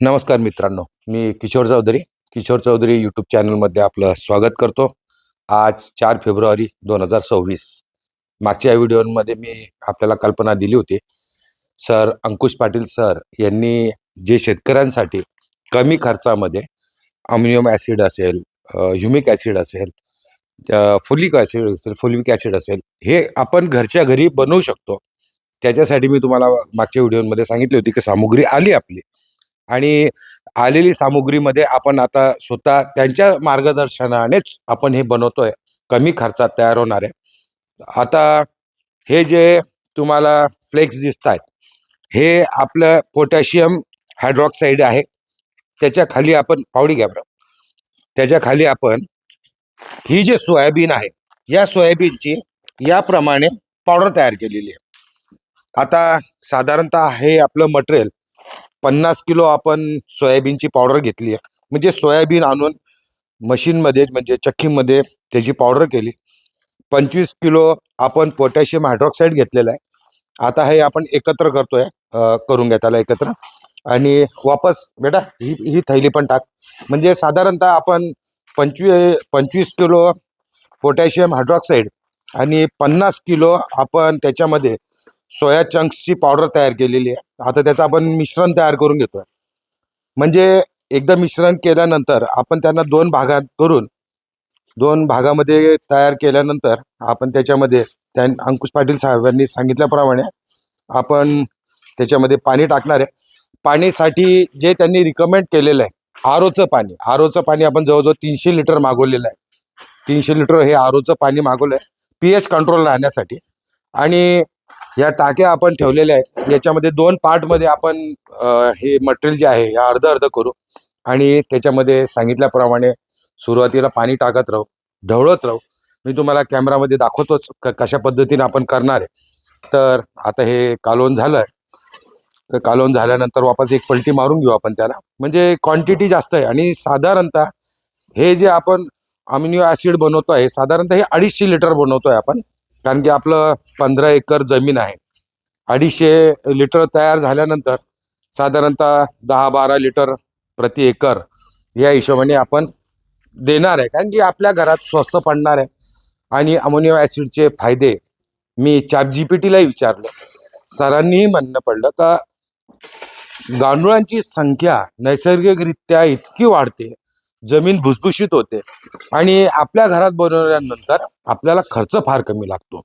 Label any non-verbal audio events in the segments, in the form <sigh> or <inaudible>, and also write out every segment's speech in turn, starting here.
नमस्कार मित्रांनो मी किशोर चौधरी. किशोर चौधरी यूट्यूब चॅनलमध्ये आपलं स्वागत करतो. आज चार फेब्रुवारी दोन हजार सव्वीस. मागच्या व्हिडिओमध्ये मी आपल्याला कल्पना दिली होती. सर अंकुश पाटील सर यांनी जे शेतकऱ्यांसाठी कमी खर्चामध्ये अम्युनियम ॲसिड असेल ह्युमिक ॲसिड असेल फुलिक ॲसिड असेल फुलिक ॲसिड असेल हे आपण घरच्या घरी बनवू शकतो. त्याच्यासाठी मी तुम्हाला मागच्या व्हिडिओमध्ये सांगितली होती की सामुग्री आली आपली. आणि आलेली सामुग्रीमध्ये आपण आता स्वतः त्यांच्या मार्गदर्शनानेच आपण हे बनवतोय. कमी खर्चात तयार होणार आहे. आता हे जे तुम्हाला फ्लेक्स दिसत आहेत हे आपलं पोटॅशियम हायड्रॉक्साईड आहे. त्याच्याखाली आपण पावडी घ्या बरं. त्याच्याखाली आपण ही जी सोयाबीन आहे या सोयाबीनची याप्रमाणे पावडर तयार केलेली आहे. आता साधारणतः हे आपलं मटेरियल पन्नास किलो आपण सोयाबीनची पावडर घेतली आहे. म्हणजे सोयाबीन आणून मशीनमध्ये म्हणजे चक्कीमध्ये त्याची पावडर केली. पंचवीस किलो आपण पोटॅशियम हायड्रॉक्साईड घेतलेलं आहे. आता हे आपण एकत्र करतोय करून घेताला एकत्र. आणि वापस बेटा ही ही थैली पण टाक. म्हणजे साधारणतः आपण पंचवीस पंचवीस किलो पोटॅशियम हायड्रॉक्साईड आणि पन्नास किलो आपण त्याच्यामध्ये सोया चंक्सची पावडर तयार केलेली आहे. आता त्याचं आपण मिश्रण तयार करून घेतोय. म्हणजे एकदा मिश्रण केल्यानंतर आपण त्यांना दोन भागात करून दोन भागामध्ये तयार केल्यानंतर आपण त्याच्यामध्ये त्या अंकुश पाटील साहेबांनी सांगितल्याप्रमाणे आपण त्याच्यामध्ये पाणी टाकणार आहे. पाणीसाठी जे त्यांनी रिकमेंड केलेलं आहे आर ओचं पाणी आर ओचं पाणी आपण जवळजवळ तीनशे लिटर मागवलेलं आहे. तीनशे लिटर हे आरोचं पाणी मागवलं आहे. पी एच कंट्रोल राहण्यासाठी. आणि या टाक्या आपण ठेवलेल्या आहेत. याच्यामध्ये दोन पार्टमध्ये आपण हे मटेरियल जे आहे या अर्ध अर्ध करू आणि त्याच्यामध्ये सांगितल्याप्रमाणे सुरुवातीला पाणी टाकत राहू ढवळत राहू. मी तुम्हाला कॅमेरामध्ये दाखवतोच कशा पद्धतीने आपण करणार आहे. तर आता हे कालवण झालं तर कालवण झाल्यानंतर वापस एक पलटी मारून घेऊ आपण त्याला. म्हणजे क्वांटिटी जास्त आहे आणि साधारणतः हे जे आपण अमिनो ॲसिड बनवतो आहे साधारणतः हे अडीचशे लिटर बनवतोय आपण. कारण की आपलं पंधरा एकर जमीन आहे. अडीचशे लिटर तयार झाल्यानंतर साधारणतः दहा बारा लिटर प्रति एकर या हिशोबाने आपण देणार आहे. कारण की आपल्या घरात स्वस्त पडणार आहे. आणि अमोनियम ॲसिडचे फायदे मी चॅप जी पी टीलाही विचारलं. सरांनीही म्हणणं पडलं का गांडुळांची संख्या नैसर्गिकरित्या इतकी वाढते. जमीन भुसभुशीत होते. आणि आपल्या घरात बनवल्यानंतर आपल्याला खर्च फार कमी लागतो.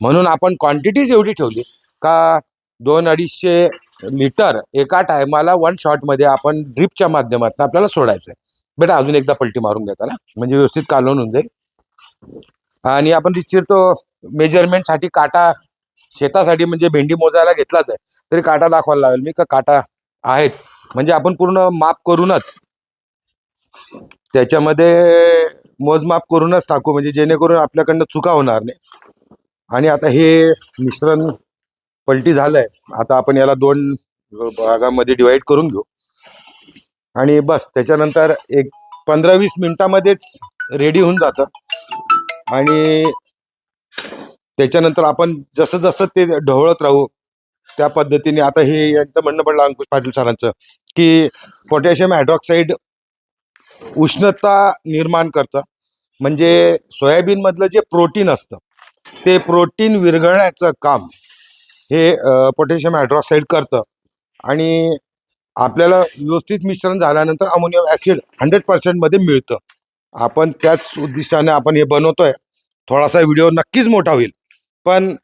म्हणून आपण क्वांटिटीज एवढी ठेवली का दोन अडीचशे लिटर एका टायमाला वन शॉटमध्ये आपण ड्रिपच्या माध्यमातून आपल्याला सोडायचं आहे बेटा अजून एकदा पलटी मारून घेताना म्हणजे व्यवस्थित कालवून होऊन जाईल. आणि आपण तो मेजरमेंटसाठी काटा शेतासाठी म्हणजे भेंडी मोजायला घेतलाच आहे तरी काटा दाखवायला लावेल. मी का काटा आहेच. म्हणजे आपण पूर्ण माप करूनच त्याच्यामध्ये मोजमाप करूनच टाकू म्हणजे जेणेकरून आपल्याकडनं चुका होणार नाही. आणि आता हे मिश्रण पलटी झालंय. आता आपण याला दोन भागामध्ये डिवाइड करून घेऊ. आणि बस त्याच्यानंतर एक पंधरा वीस मिनिटामध्येच रेडी होऊन जातं. आणि त्याच्यानंतर आपण जसं जसं ते ढवळत राहू त्या पद्धतीने आता हे यांचं म्हणणं पडलं अंकुश पाटील सरांचं की पोटॅशियम हायड्रॉक्साईड उष्णता निर्माण करतं. म्हणजे सोयाबीनमधलं जे प्रोटीन असतं ते प्रोटीन विरघळण्याचं काम हे पोटॅशियम हायड्रॉक्साईड करतं. आणि आपल्याला व्यवस्थित मिश्रण झाल्यानंतर अमोनियम ॲसिड हंड्रेड पर्सेंटमध्ये मिळतं. आपण त्याच उद्दिष्टाने आपण हे बनवतोय. थोडासा व्हिडिओ नक्कीच मोठा होईल. पण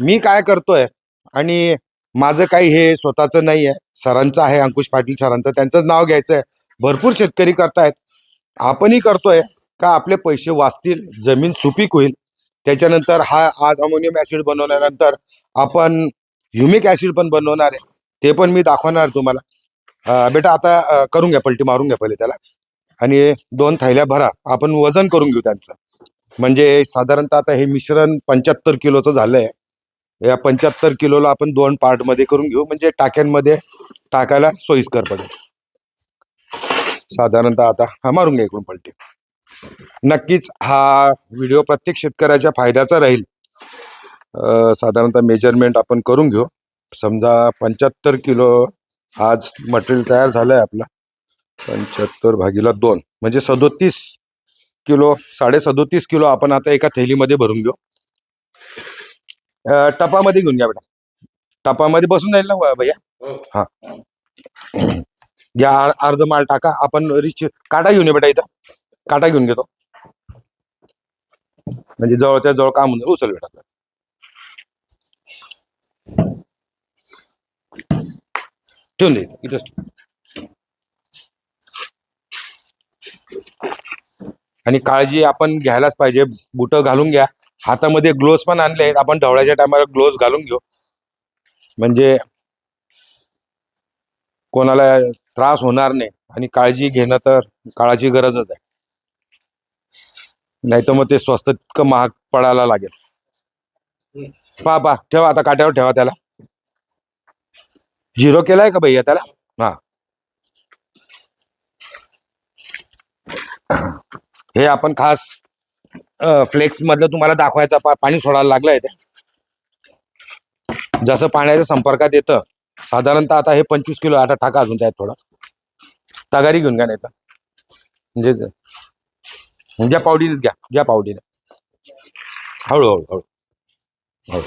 मी काय करतोय आणि माझं काही हे स्वतःचं नाही आहे सरांचं आहे अंकुश पाटील सरांचं. त्यांचंच नाव घ्यायचं आहे भरपूर शेतकरी करतायत. आपणही करतोय का आपले पैसे वाचतील जमीन सुपीक होईल. त्याच्यानंतर हा आज अमोनियम ऍसिड बनवल्यानंतर आपण ह्युमिक ऍसिड पण बनवणार आहे. ते पण मी दाखवणार तुम्हाला. बेटा आता करून घ्या पलटी मारून घ्या पहिले त्याला. आणि दोन थैल्या भरा. आपण वजन करून घेऊ त्यांचं. म्हणजे साधारणतः आता हे मिश्रण पंच्याहत्तर किलोचं झालंय. या पंच्याहत्तर किलोला आपण दोन पार्टमध्ये करून घेऊ. म्हणजे टाक्यांमध्ये टाकायला सोयीस्कर पडेल. साधारणतः आता हा मारून घ्या इकडून पलटी. नक्कीच हा व्हिडिओ प्रत्येक शेतकऱ्याच्या फायद्याचा राहील. साधारणतः मेजरमेंट आपण करून घेऊ. समजा पंच्याहत्तर किलो आज मटेरियल तयार झालंय आपलं. पंच्याहत्तर भागीला दोन म्हणजे सदोतीस किलो साडे सदोतीस किलो आपण आता एका थैलीमध्ये भरून घेऊ. टपामध्ये घेऊन घ्या बेटा. टपामध्ये बसून जाईल ना भैया? हा. घ्या अर्ध माल टाका. आपण रिच काटा घेऊन ये बेटा इथं. काटा घेऊन घेतो. म्हणजे जवळच्या जवळ काम होऊन उचल बेटा. ठेवून दे. इथंच आणि काळजी आपण घ्यायलाच पाहिजे. बुट घालून घ्या. हातामध्ये ग्लोव्स पण आणले आहेत. आपण ढवळ्याच्या टायमाला ग्लोव्स घालून घेऊ. म्हणजे कोणाला त्रास होणार नाही आणि काळजी घेणं तर काळाची गरजच आहे. नाही तर मग ते स्वस्त इतकं महाग पडायला लागेल. पा पा ठेवा आता काट्यावर ठेवा त्याला. झिरो केलाय का भैया त्याला? हा. हे आपण खास फ्लेक्स मधलं तुम्हाला दाखवायचं पाणी सोडायला लागलंय ते. जसं पाण्याच्या संपर्कात येतं साधारणतः आता हे पंचवीस किलो आता टाका अजून त्यात थोडं. तगारी घेऊन घ्या नाही तर म्हणजे, म्हणजे ज्या पावडीनेच घ्या. ज्या पावडीने. हळूहळू हळू. हळू.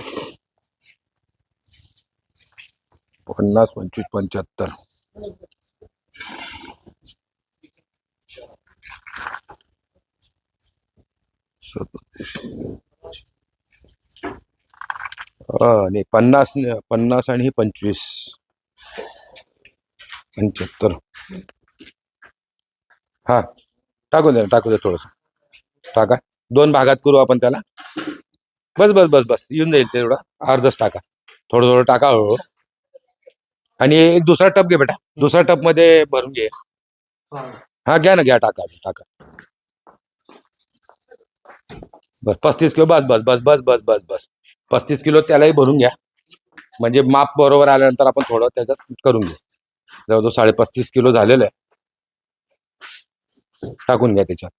पन्नास पंचवीस पंच्याहत्तर. सदोतीस. नाही पन्नास पन्नास आणि पंचवीस. पंच्याहत्तर. हा टाकून द्या टाकू द्या थोडस. टाका. दोन भागात करू आपण त्याला. बस बस बस बस. येऊन जाईल तेवढा अर्धच टाका. थोडं थोडं टाका हळूहळू. आणि एक दुसरा टप घे बेटा. दुसऱ्या टपमध्ये भरून घे. हा घ्या ना घ्या टाका टाका. बस पस्तीस किलो बस बस बस बस बस बस बस. पस्तीस किलो त्यालाही भरून घ्या. म्हणजे माप बरोबर आल्यानंतर आपण थोडं त्याच्यात करून घेऊ. जवळजवळ साडे पस्तीस किलो झालेलं आहे. टाकून घ्या त्याच्यात.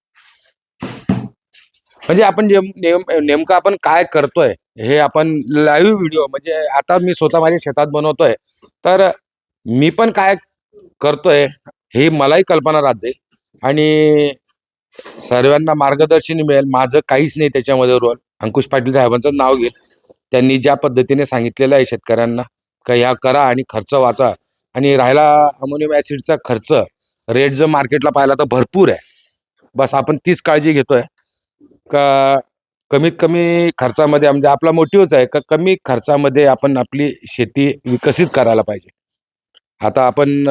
म्हणजे आपण जे नेम नेमकं आपण काय करतोय हे आपण लाईव्ह व्हिडिओ म्हणजे आता मी स्वतः माझ्या शेतात बनवतोय. तर मी पण काय करतोय हे मलाही कल्पना राहत जाईल. आणि सर्वांना मार्गदर्शन मिळेल. माझं काहीच नाही त्याच्यामध्ये रोल अंकुश पाटील साहेबांचं नाव घेईल त्यांनी ज्या पद्धतीने सांगितलेलं आहे शेतकऱ्यांना का ह्या करा आणि खर्च वाचा. आणि राहिला अमोनियम ऍसिडचा खर्च रेट जर मार्केटला पाहिला तर भरपूर आहे. बस आपण तीच काळजी घेतोय. का कमीत कमी खर्चामध्ये म्हणजे आपला मोटिव्हच आहे का कमी खर्चामध्ये आपण आपली शेती विकसित करायला पाहिजे. आता आपण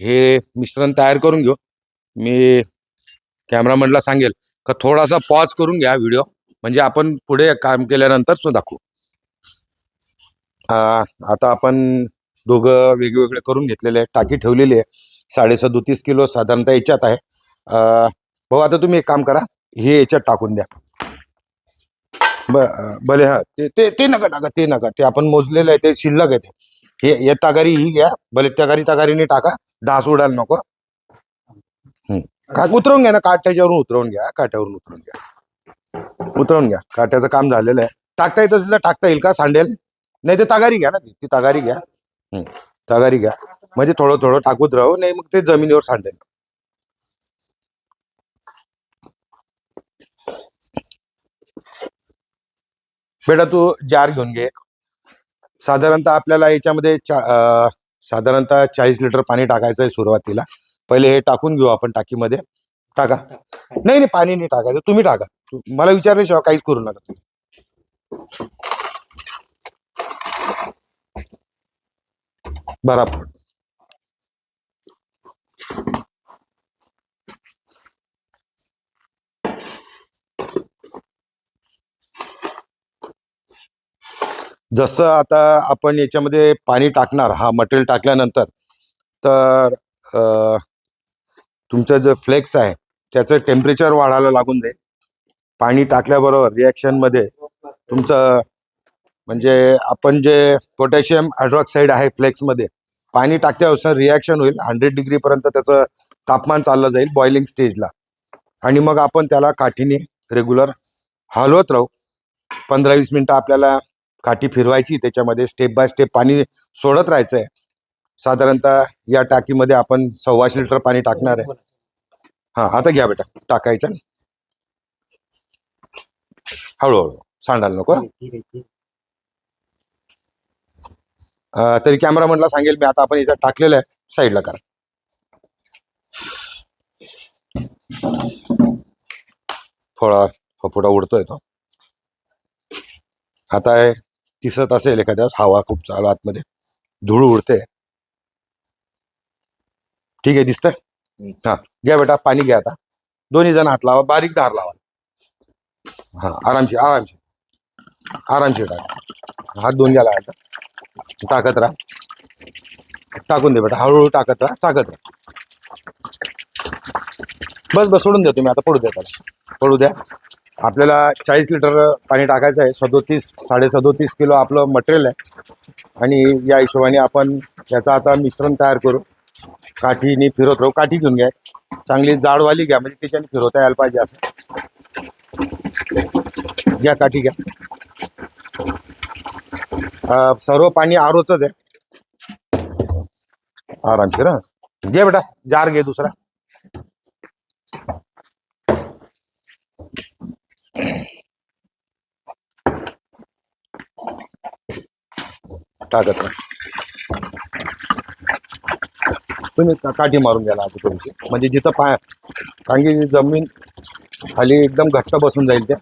हे मिश्रण तयार करून घेऊ. मी कॅमेरामॅनला सांगेल का थोडासा पॉज करून घ्या व्हिडिओ म्हणजे आपण पुढे काम केल्यानंतर तो दाखवू. आता आपण दोघं वेगवेगळे करून घेतलेले आहे टाकी ठेवलेली आहे. साडे सदोतीस किलो साधारणतः याच्यात आहे. भाऊ आता तुम्ही एक काम करा. हे याच्यात टाकून द्या. ब भले हा ते ते ते नका टाका ते नका. ते आपण मोजलेलं आहे ते शिल्लक आहे ते. हे हे तगारी ही घ्या. भले तगारी तगारीने टाका. डास उडायला नको. का उतरवून घ्या ना काठ्याच्यावरून उतरवून घ्या काठ्यावरून उतरवून घ्या. उतरवून घ्या. काठ्याचं काम झालेलं आहे. टाकता येत असेल तर टाकता येईल का सांडेल? नाही ते तगारी घ्या ना ती ती तगारी घ्या. हम्म. तगारी घ्या. म्हणजे थोडं थोडं टाकूत राहू नाही मग ते जमिनीवर सांडेल. बेटा तू जार घेऊन घे एक. साधारणतः आपल्याला याच्यामध्ये चा अं, साधारणतः चाळीस लिटर पाणी टाकायचं आहे सुरुवातीला. पहिले हे टाकून घेऊ आपण टाकीमध्ये. टाका. नाही नाही पाणी नाही टाकायचं. तुम्ही टाका. मला विचारल्याशिवाय काहीच करू नका तुम्ही. बराबर जसं आता आपण याच्यामध्ये पाणी टाकणार हा मटेरियल टाकल्यानंतर तर तुमचं जे फ्लेक्स आहे त्याचं टेम्परेचर वाढायला लागून जाईल पाणी टाकल्याबरोबर रिॲक्शनमध्ये तुमचं म्हणजे आपण जे पोटॅशियम हायड्रॉक्साईड आहे फ्लेक्समध्ये पाणी टाकल्यावर रिॲक्शन होईल. हंड्रेड डिग्रीपर्यंत त्याचं तापमान चाललं जाईल बॉइलिंग स्टेजला आणि मग आपण त्याला काठीने रेग्युलर हलवत राहू. पंधरा वीस मिनटं आपल्याला काठी फिरवायची त्याच्यामध्ये स्टेप बाय स्टेप पाणी सोडत राहायचं आहे साधारणतः या टाकीमध्ये आपण सव्वाशे लिटर पाणी टाकणार आहे. हा आता घ्या बेटा टाकायचं हळूहळू सांडायला नको तरी कॅमेरामनला सांगेल मी आता आपण याच्यात टाकलेलं आहे साईडला करा. फळा फपुडा उडतोय तो. आता हे दिसत असेल एखाद्या हवा खूप चालू आतमध्ये. धूळ उडते. ठीक आहे दिसतंय? हा घ्या बेटा पाणी घ्या आता. दोन्ही जण हात लावा बारीक धार लावा. हा आरामशीर आरामशीर. आरामशीर टाका. हात धुवून घ्याला आता. टाकत राहा. टाकून दे बेटा हळूहळू टाकत राहा टाकत राहा. बस बस सोडून द्या तुम्ही आता पडू द्या त्याला. पडू द्या. आपल्याला चाळीस लिटर पाणी टाकायचं आहे सदोतीस साडे सदोतीस किलो आपलं मटेरियल आहे. आणि या हिशोबाने आपण याचं आता मिश्रण तयार करू. काठीने फिरवत राहू काठी घेऊन घ्या. चांगली जाडवाली घ्या, म्हणजे त्याच्याने फिरवता यायला पाहिजे असं. काठी घ्या. सर्व पाणी आरोच आहे आरामशीर हा घे बेटा, जार घे दुसरा. टाकत राहा. तुम्ही का- काठी मारून घ्याला आता थोडीशी. म्हणजे जिथं पाय कारण की जमीन खाली एकदम घट्ट बसून जाईल त्या.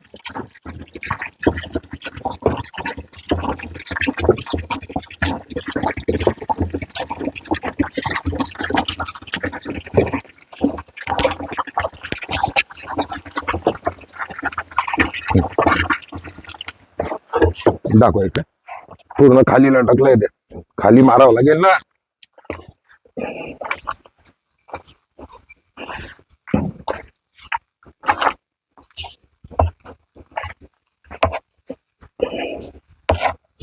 दाखव इकडे पूर्ण खाली लटकलंय ते. खाली मारावं लागेल ना.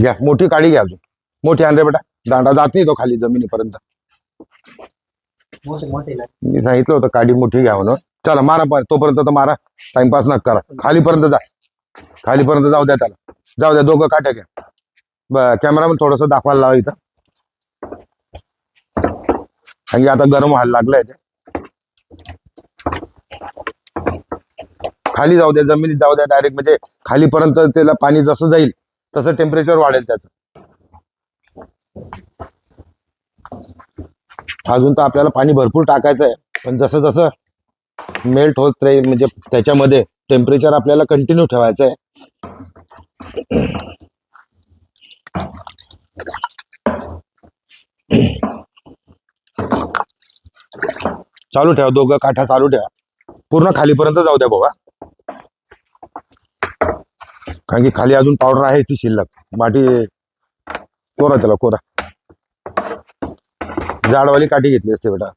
घ्या मोठी काळी घ्या अजून. मोठी आण रे बेटा. दांडा जात नाही तो खाली जमिनीपर्यंत. मी सांगितलं होतं काडी मोठी घ्या म्हणून. चला मारा पण तोपर्यंत तर मारा. टाइमपास नका करा. खालीपर्यंत जा. खालीपर्यंत जाऊ द्या त्याला. जाऊ द्या दोघं काट्या घ्या. ब कॅमेरामन थोडस दाखवायला लावा इथं. कारण की आता गरम व्हायला लागलंय ते. खाली जाऊ द्या जमिनीत जाऊ द्या डायरेक्ट म्हणजे खालीपर्यंत त्याला पाणी जसं जाईल तसं टेम्परेचर वाढेल त्याचं. अजून तर आपल्याला पाणी भरपूर टाकायचं आहे पण जसं जसं मेल्ट होत राहील म्हणजे त्याच्यामध्ये टेम्परेचर आपल्याला कंटिन्यू ठेवायचं आहे चालू ठेवा दोघं काठा चालू ठेवा. पूर्ण खालीपर्यंत जाऊ द्या बाबा. कारण की खाली अजून पावडर आहे ती शिल्लक. माटी कोरा त्याला कोरा. जाडवाली काठी घेतली असते बेटा.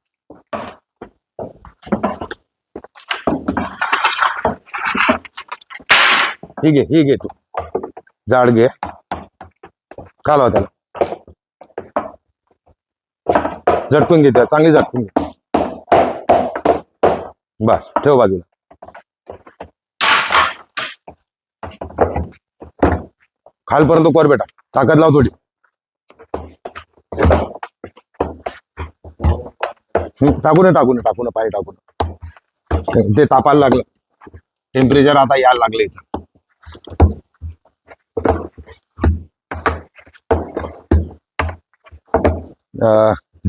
ही घे ही घे तू. जाड घे. कालवा त्याला. झटकून घे त्या चांगली झटकून घे. बस ठेव बाजूला. खालपर्यंत कर बेटा ताकद लाव थोडी. टाकू ना टाकू ना टाकू ना पाय टाकू ते तापायला लागलं. टेम्परेचर आता यायला लागले इथं.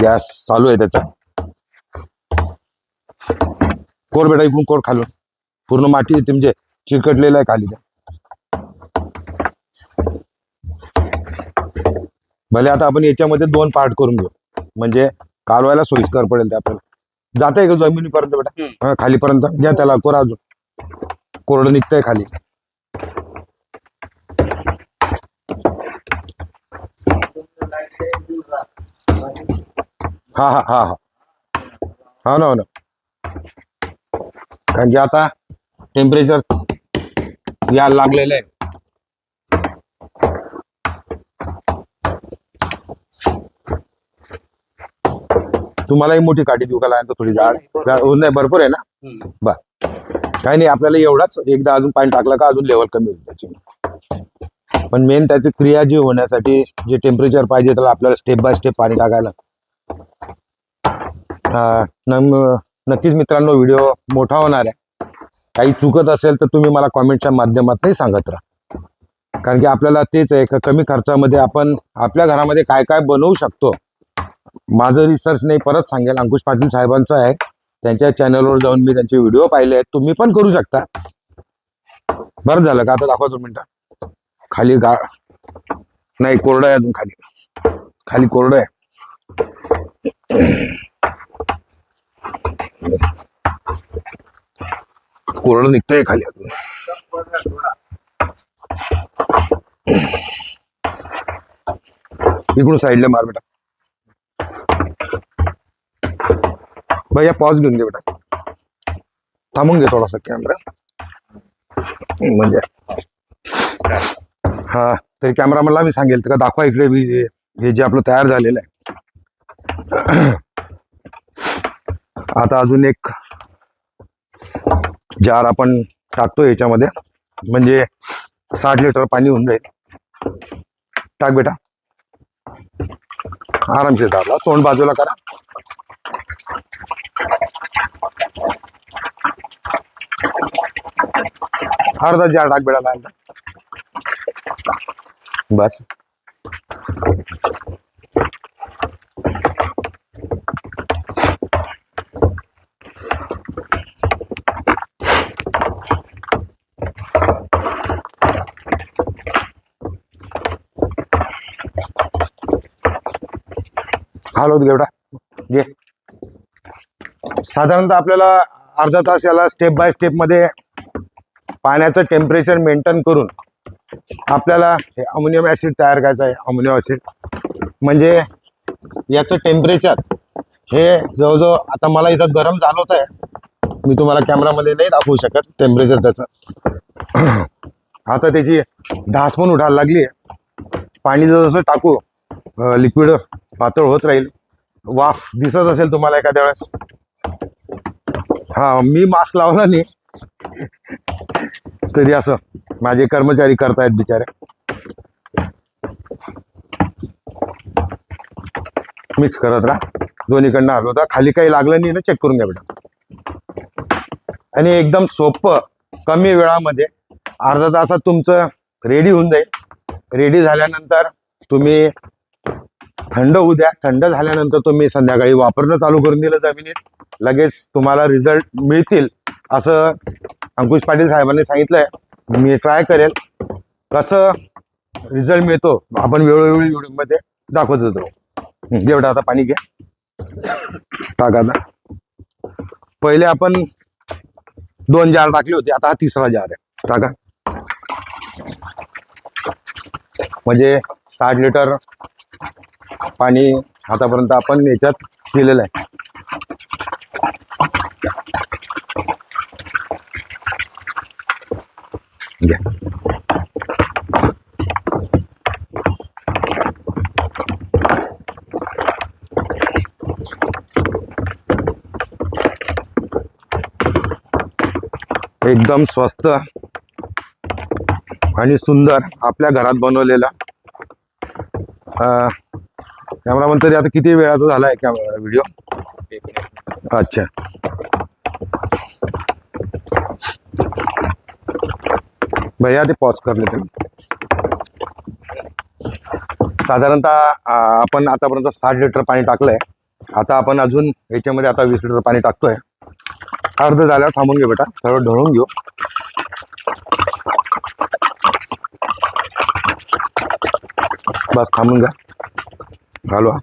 गॅस चालू आहे त्याचा. कोर बेटा इकडून कोर खालून. पूर्ण माती येते म्हणजे चिकटलेलं आहे खाली. भले आता आपण याच्यामध्ये दोन पार्ट करून घेऊ. म्हणजे कालवायला सोयीस्कर पडेल ते आपल्याला. जात आहे का जमिनीपर्यंत बेटा? हा, खालीपर्यंत. घ्या त्याला कोरा अजून. कोरडं निघतंय खाली. हा हा हा हा. हा ना हो ना. कारण की आता टेम्परेचर यायला लागलेलं आहे. तुम्हालाही मोठी काठी देऊ का लागेल थोडी हो, नाही भरपूर. आहे ना. बर. काही नाही आपल्याला एवढाच एकदा अजून पाणी टाकलं का अजून लेवल कमी होईल त्याची. पण मेन त्याची क्रिया जी होण्यासाठी जे टेम्परेचर पाहिजे त्याला आपल्याला स्टेप बाय स्टेप पाणी टाकायला. नक्कीच मित्रांनो व्हिडिओ मोठा होणार आहे. काही चुकत असेल तर तुम्ही मला कॉमेंटच्या माध्यमातूनही सांगत राहा. कारण की आपल्याला तेच आहे का कमी खर्चामध्ये आपण आपल्या घरामध्ये काय काय बनवू शकतो? माझं रिसर्च नाही परत सांगेल. अंकुश पाटील साहेबांचं आहे. त्यांच्या चॅनलवर जाऊन मी त्यांचे व्हिडिओ पाहिले आहेत. तुम्ही पण करू शकता. बरं झालं का? आता दाखवा दोन मिनटं. खाली गा नाही कोरडं आहे अजून खाली. खाली कोरडं आहे. कोरडं निघतंय खाली अजून. इकडून साईडला मार बेटा. भैया पॉज घेऊन दे बेटा. थांबून घे थोडासा कॅमेरा म्हणजे. हा तरी कॅमेरा मला मी सांगेल तर का दाखवा इकडे हे जे आपलं तयार झालेलं आहे. आता अजून एक जार आपण टाकतो याच्यामध्ये. म्हणजे साठ लिटर पाणी होऊन जाईल. टाक बेटा. आरामशीर दाबला. तोंड बाजूला करा. अर्धा जार टाक बेटा बस. हलवत घेवडा घे. साधारणतः आपल्याला अर्धा तास याला स्टेप बाय स्टेपमध्ये पाण्याचं टेम्परेचर मेंटेन करून आपल्याला हे अमोनियम ॲसिड तयार करायचं आहे. अमोनियम ॲसिड म्हणजे याचं टेम्परेचर हे जवळजवळ आता मला इथं गरम जाणवत आहे. मी तुम्हाला कॅमेरामध्ये नाही दाखवू शकत टेम्परेचर त्याचं. <clears throat> आता त्याची धास पण उठायला लागली आहे. पाणी जसं टाकू लिक्विड पातळ होत राहील. वाफ दिसत असेल तुम्हाला एखाद्या वेळेस. हा मी मास्क लावला नाही. तरी असं माझे कर्मचारी करतायत बिचारे. मिक्स करत राहा. दोन्हीकडनं आलो होता खाली काही लागलं नाही ना चेक करून घ्या बेटा. आणि एकदम सोपं कमी वेळामध्ये अर्धा तासात तुमचं रेडी होऊन जाईल. रेडी झाल्यानंतर तुम्ही थंड होऊ द्या. थंड झाल्यानंतर तुम्ही संध्याकाळी वापरणं चालू करून दिलं जमिनीत. लगेच तुम्हाला रिझल्ट मिळतील असं अंकुश पाटील साहेबांनी सांगितलंय. मी ट्राय करेल. कसं रिझल्ट मिळतो आपण वेळोवेळी व्हिडिओमध्ये दाखवत होतो. एवढं आता पाणी घ्या टाका आता. पहिले आपण दोन जार टाकले होते. आता हा तिसरा जार आहे. टाका. म्हणजे साठ लिटर पाणी आतापर्यंत आपण याच्यात दिलेलं आहे. एकदम स्वस्त आणि सुंदर आपल्या घरात बनवलेला कॅमेरामन तरी आता किती वेळाचा झाला आहे कॅमेरा व्हिडिओ अच्छा. भैया ते पॉज कर लेते साधारणतः आपण आतापर्यंत साठ लिटर पाणी टाकलंय. आता आपण अजून याच्यामध्ये आता वीस लिटर पाणी टाकतोय. अर्ध झाल्यावर थांबून घेऊ बेटा. थोडं ढळून घेऊ. बस थांबून घ्या घालवा.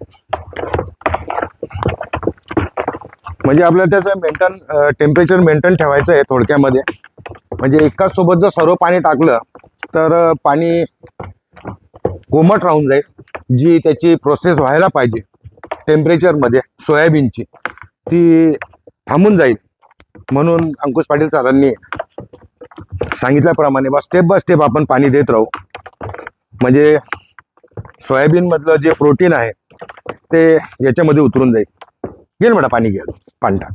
म्हणजे आपल्याला त्याचं मेंटेन टेम्परेचर मेंटेन ठेवायचं आहे थोडक्यामध्ये. म्हणजे एकाच सोबत जर सर्व पाणी टाकलं तर पाणी कोमट राहून जाईल जी त्याची प्रोसेस व्हायला पाहिजे टेम्परेचरमध्ये सोयाबीनची. ती थांबून जाईल. म्हणून अंकुश पाटील सरांनी सांगितल्याप्रमाणे बा स्टेप बाय स्टेप आपण पाणी देत राहू. म्हणजे सोयाबीनमधलं जे प्रोटीन आहे ते याच्यामध्ये उतरून जाईल. घेईल म्हणा पाणी घ्या. पांढा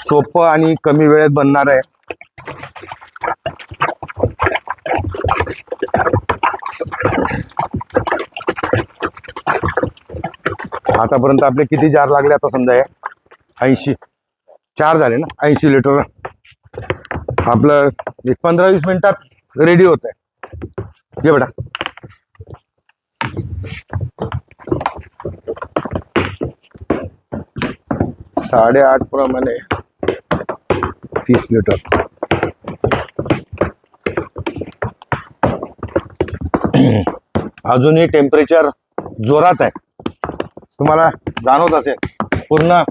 सोपं आणि कमी वेळेत बनणार आहे. आतापर्यंत आपले किती जार लागले आता समजा ऐंशी. चार झाले ना ऐंशी लिटर आपलं एक पंधरा वीस मिनिटात रेडी होत आहे घे बेटा. साडेआठ प्रमाणे तीस लिटर अजूनही टेम्परेचर जोरात आहे. तुम्हाला जाणवत असेल पूर्ण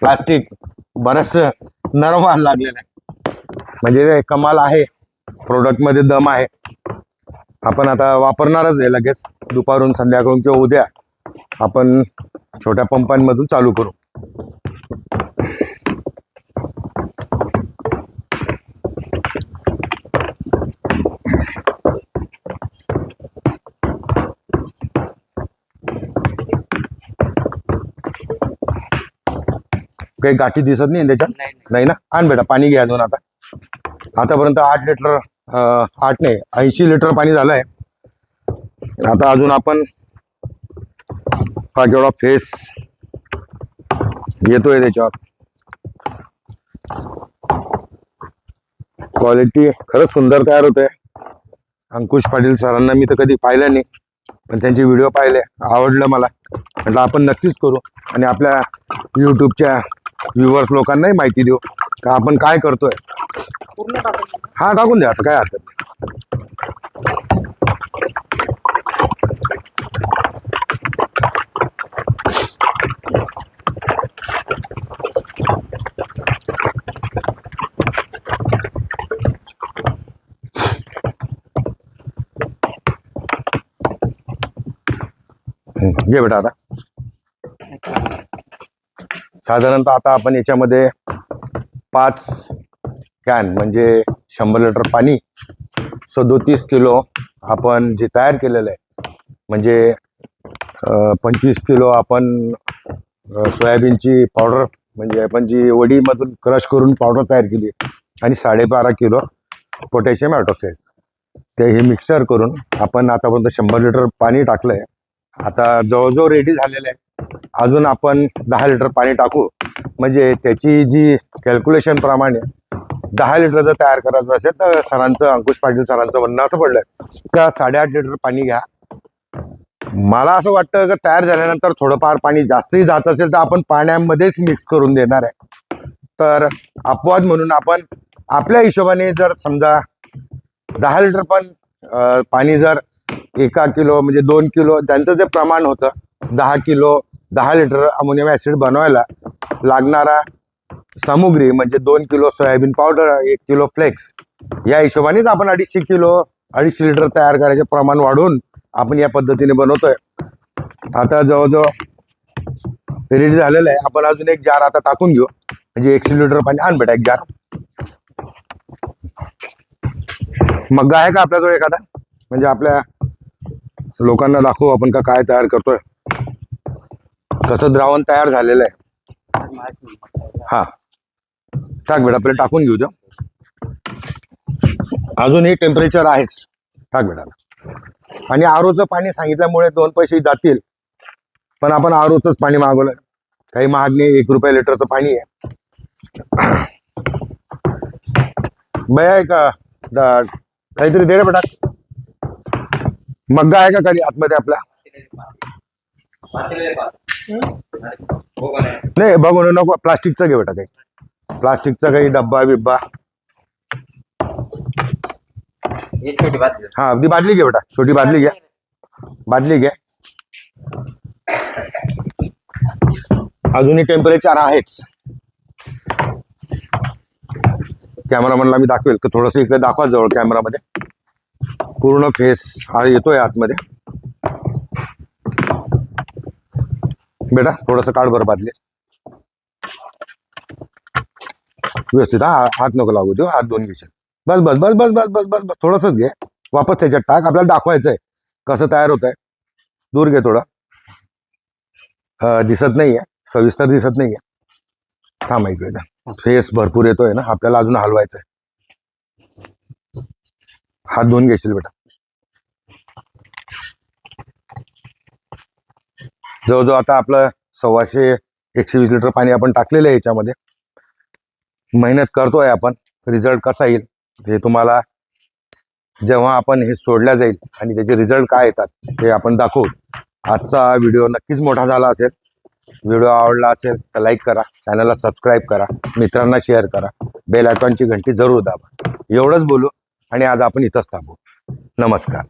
प्लास्टिक बरस नरम व्हायला लागलेलं आहे. म्हणजे कमाल आहे. प्रोडक्टमध्ये दम आहे. आपण आता वापरणारच आहे लगेच. दुपारून संध्याकाळून किंवा उद्या आपण छोट्या पंपांमधून चालू करू. काही गाठी दिसत नाही त्याच्यात? नाही ना? आण बेटा पाणी घ्या दोन आता. आतापर्यंत आठ लिटर आठ नाही ऐंशी लिटर पाणी झालं आहे आता अजून आपण हा केवढा फेस येतोय त्याच्यावर. क्वालिटी खरंच सुंदर तयार होते अंकुश पाटील सरांना मी तर कधी पाहिलं नाही पण त्यांचे व्हिडिओ पाहिले आवडलं मला. म्हटलं आपण नक्कीच करू. आणि आपल्या यूट्यूबच्या व्ह्युअर्स लोकांनाही माहिती देऊ का आपण काय करतोय? हा टाकून द्या आता काय हरकत नाही. घे बेटा आता. साधारणतः आता आपण याच्यामध्ये पाच कॅन म्हणजे शंभर लिटर पाणी सदोतीस किलो आपण जे तयार केलेलं आहे म्हणजे पंचवीस किलो आपण सोयाबीनची पावडर म्हणजे आपण जी वडीमधून क्रश करून पावडर तयार केली आणि साडेबारा किलो पोटॅशियम ॲटोक्साईड ते हे मिक्सर करून आपण आतापर्यंत शंभर लिटर पाणी टाकलं आहे आता जवळजवळ रेडी झालेलं आहे. अजून आपण दहा लिटर पाणी टाकू. म्हणजे त्याची जी कॅल्क्युलेशन प्रमाणे दहा लिटर जर तयार करायचं असेल तर सरांचं अंकुश पाटील सरांचं म्हणणं असं पडलंय. का साडेआठ लिटर पाणी घ्या. मला असं वाटतं का तयार झाल्यानंतर थोडंफार पाणी जास्तही जात असेल तर आपण पाण्यामध्येच मिक्स करून देणार आहे. तर अपवाद म्हणून आपण आपल्या हिशोबाने जर समजा दहा लिटर पण पाणी जर एका किलो म्हणजे दोन किलो त्यांचं जे प्रमाण होतं दहा किलो दहा लिटर अमोनियम ॲसिड बनवायला लागणारा सामुग्री म्हणजे दोन किलो सोयाबीन पावडर एक किलो फ्लेक्स. या हिशोबानेच आपण अडीचशे किलो अडीचशे लिटर तयार करायचे प्रमाण वाढवून आपण या पद्धतीने बनवतोय. आता जवळजवळ रेडी झालेलं आहे. आपण अजून एक जार आता टाकून घेऊ. म्हणजे एकशे लिटर पाणी आण बेटा एक जार. मग आहे का आपल्याजवळ एखादा? म्हणजे आपल्या लोकांना दाखवू आपण का काय तयार करतोय. कसं द्रावण तयार झालेलं आहे. हा. टाक बेटा पहिले टाकून घेऊ द्या अजूनही टेम्परेचर आहेच. टाक बेटा. आणि आरोचं पाणी सांगितल्यामुळे दोन पैसे जातील. पण आपण आरोच पाणी मागवलं काही महाग नाही एक रुपया लिटरचं पाणी आहे. बया आहे का काहीतरी दे रे बेटा. मग्गा आहे का कधी आतमध्ये आपला? नाही बघून नको प्लास्टिकचं घे बेटा काही प्लास्टिकचा काही डब्बा बिब्बा. है। ती बादली घे बेटा छोटी बादली घ्या. बादली घे अजूनही टेम्परेचर आहेच. कॅमेरामॅनला मी दाखवेल. तर थोडस इकडे दाखवा जवळ कॅमेरामध्ये पूर्ण फेस हा येतोय आतमध्ये. बेटा थोडस काढ बरं बादली. व्यवस्थित हा हात नको लागू देऊ हात दोन घेशील. बस बस बस बस बस बस बस बस थोडंसंच घे. वापस त्याच्यात टाक. आपल्याला दाखवायचंय कसं तयार होत आहे दूर घे थोडं. दिसत नाहीये. सविस्तर दिसत नाहीये. थांब इकडे फेस भरपूर येतोय ना. आपल्याला अजून हलवायचंय. हात धुवून घेशील बेटा. जवळजवळ आता आपलं सव्वाशे एकशे वीस लिटर पाणी आपण टाकलेलं आहे याच्यामध्ये. मेहनत करतोय आपण. रिझल्ट कसा येईल हे तुम्हाला जेव्हा आपण हे सोडल्या जाईल आणि त्याचे रिझल्ट काय येतात हे आपण दाखवू. आजचा व्हिडिओ नक्कीच मोठा झाला असेल. व्हिडिओ आवडला असेल तर लाईक करा. चॅनलला सबस्क्राईब करा. मित्रांना शेअर करा. बेल आयकॉनची घंटी जरूर दाबा. एवढंच बोलू आणि आज आपण इथंच थांबू. नमस्कार.